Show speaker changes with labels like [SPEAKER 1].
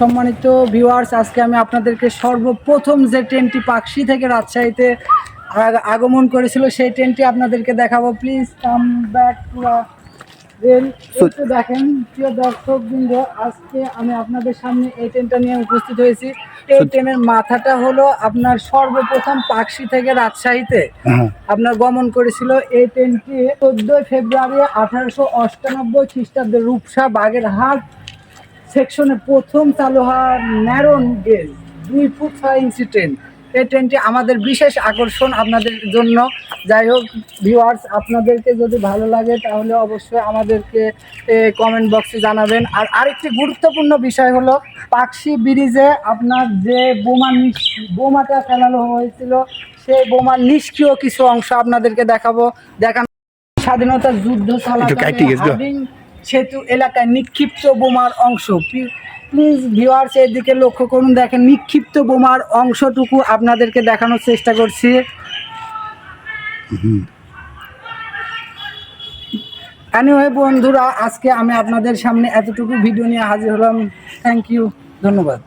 [SPEAKER 1] সম্মানিত ভিউয়ার্স আজকে আমি আপনাদেরকে সর্বপ্রথম যে ট্রেনটি পাকশি থেকে রাজশাহীতে আগমন করেছিল সেই ট্রেনটি আপনাদেরকে দেখাবো। Please come back to rail একটু দেখেন প্রিয় দর্শক বৃন্দ আজকে আমি আপনাদের সামনে এই ট্রেনটা নিয়ে উপস্থিত হয়েছি। এই ট্রেনের মাথাটা হলো আপনার সর্বপ্রথম পাকশি থেকে রাজশাহীতে
[SPEAKER 2] হ্যাঁ।
[SPEAKER 1] আপনার গমন করেছিল। এই ট্রেনটি চোদ্দোই ফেব্রুয়ারি আঠারোশো অষ্টানব্বই খ্রিস্টাব্দে রূপসা বাগেরহাট সেকশনে প্রথম চালু হওয়া ন্যারন গেজ দুই ফুট ছয় ইঞ্চি ট্রেন। এই ট্রেনটি আমাদের বিশেষ আকর্ষণ আপনাদের জন্য। যাই হোক ভিউয়ার্স আপনাদেরকে যদি ভালো লাগে তাহলে অবশ্যই আমাদেরকে কমেন্ট বক্সে জানাবেন। আর আরেকটি গুরুত্বপূর্ণ বিষয় হলো পাকশি ব্রিজে আপনার যে বোমা বোমাটা ফেলানো হয়েছিল সেই বোমার নিষ্ক্রিয় কিছু অংশ আপনাদেরকে দেখাবো। দেখানো স্বাধীনতা যুদ্ধ। চলাকালীন সেতু এলাকায় নিক্ষিপ্ত বোমার অংশ। প্লিজ ভিওয়ার্স এর দিকে লক্ষ্য করুন, দেখেন নিক্ষিপ্ত বোমার অংশটুকু আপনাদেরকে দেখানোর চেষ্টা করছি। এনিওয়ে বন্ধুরা, আজকে আমি আপনাদের সামনে এতটুকু ভিডিও নিয়ে হাজির হলাম। থ্যাংক ইউ ধন্যবাদ।